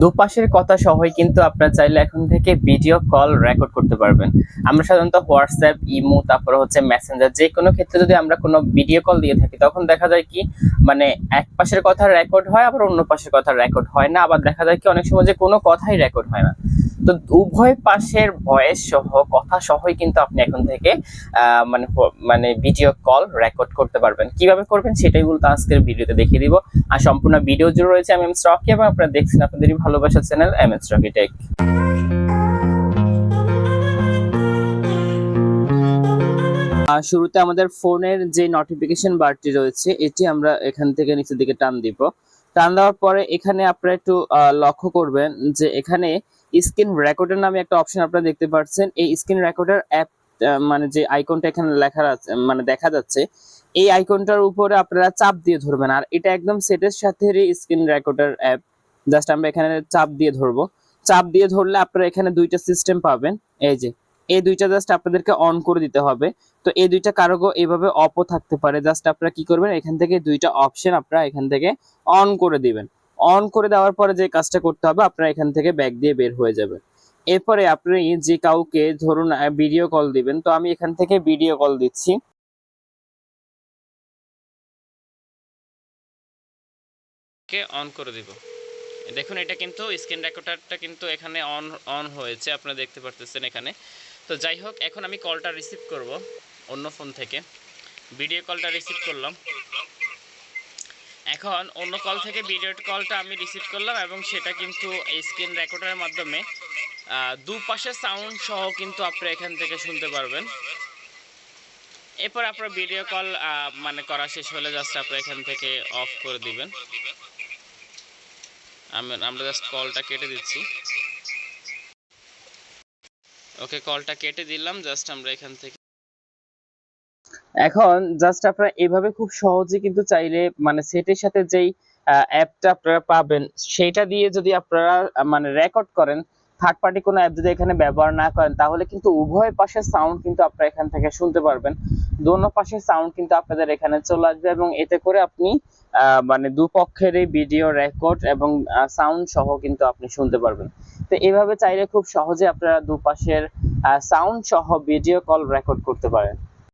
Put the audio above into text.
দুপাশের কথা সহই কিন্তু আপনারা চাইলে এখন থেকে ভিডিও কল রেকর্ড করতে পারবেন। আমরা সাধারণত হোয়াটসঅ্যাপ ইমো তারপরে হচ্ছে মেসেঞ্জার যে কোনো ক্ষেত্রে যদি আমরা কোনো ভিডিও কল দিয়ে থাকি, তখন দেখা যায় কি মানে এক পাশের কথা রেকর্ড হয়, আবার অন্য পাশের কথা রেকর্ড হয় না। আবার দেখা যায় কি, অনেক সময় যে কোনো কথাই রেকর্ড হয় না। তো উভয় পাশের ভয়েস সহ, কথা সহই কিন্তু আপনি এখন থেকে মানে মানে ভিডিও কল রেকর্ড করতে পারবেন। কীভাবে করবেন সেটাই বলতে আজকের ভিডিওতে দেখিয়ে দিব। আর সম্পূর্ণ ভিডিও জুড়ে রয়েছে এম এম এবং আপনারা দেখছেন আপনাদেরই ভালোবাসার channel M M stocky tech শুরুতে আমাদের ফোনের যে নোটিফিকেশন বারটি রয়েছে, এটি আমরা এখান থেকে নিচের দিকে টান দিব। টান দেওয়ার পরে এখানে আপনারা একটু লক্ষ্য করবেন যে এখানে স্ক্রিন রেকর্ডের নামে একটা অপশন আপনারা দেখতে পাচ্ছেন। এই স্ক্রিন রেকর্ডার অ্যাপ মানে যে আইকনটা এখানে লেখা মানে দেখা যাচ্ছে, এই আইকনটার উপরে আপনারা চাপ দিয়ে ধরবেন। আর এটা একদম সেটের সাথে স্ক্রিন রেকর্ডার অ্যাপ জাস্ট আমরা এখানে চাপ দিয়ে ধরবো। চাপ দিয়ে ধরলে আপনারা এখানে দুইটা সিস্টেম পাবেন। এই যে, এই দুইটা জাস্ট আপনাদেরকে অন করে দিতে হবে। তো এই দুইটা কারগো এইভাবে অপও থাকতে পারে। জাস্ট আপনারা কি করবেন, এখান থেকে দুইটা অপশন আপনারা এখান থেকে অন করে দিবেন। অন করে দেওয়ার পরে যে কাজটা করতে হবে, আপনারা এখান থেকে ব্যাগ দিয়ে বের হয়ে যাবে। এরপরে আপনি যে কাউকে ধরুন ভিডিও কল দিবেন, তো আমি এখান থেকে ভিডিও কল দিচ্ছি। কে অন করে দিব? দেখুন, এটা কিন্তু স্ক্রিন রেকর্ডারটা কিন্তু এখানে অন অন হয়েছে আপনারা দেখতে পারতেছেন এখানে। তো যাই হোক, এখন আমি কলটা রিসিভ করব অন্য ফোন থেকে। ভিডিও কলটা রিসিভ করলাম। এখন অন্য কল থেকে ভিডিও কলটা আমি রিসিভ করলাম এবং সেটা কিন্তু স্ক্রিন রেকর্ডারের মাধ্যমে দুপাশে সাউন্ড সহ কিন্তু আপনারা এখান থেকে শুনতে পারবেন। এরপর আপনার ভিডিও কল মানে করা শেষ হলে জাস্ট আপনারা এখান থেকে অফ করে দিবেন। আমি- আমরা জাস্ট কলটা কেটে দিচ্ছি। ওকে কলটা কেটে দিলাম জাস্ট আমরা এখান থেকে এখন জাস্ট আপনারা এভাবে খুব সহজে কিন্তু চাইলে মানে সেটের সাথে যেই অ্যাপটা আপনারা পাবেন সেটা দিয়ে যদি আপনারা মানে রেকর্ড করেন থার্ড পার্টি কোনো অ্যাপ যদি এখানে ব্যবহার না করেন, তাহলে কিন্তু উভয় পাশের সাউন্ড কিন্তু আপনারা এখান থেকে শুনতে পারবেন। দোনো পাশের সাউন্ড কিন্তু আপনাদের এখানে চলে আসবে এবং এতে করে আপনি মানে দুপক্ষেরই ভিডিও রেকর্ড এবং সাউন্ড সহ কিন্তু আপনি শুনতে পারবেন। তো এইভাবে চাইলে খুব সহজে আপনারা দুপাশের সাউন্ড সহ ভিডিও কল রেকর্ড করতে পারেন।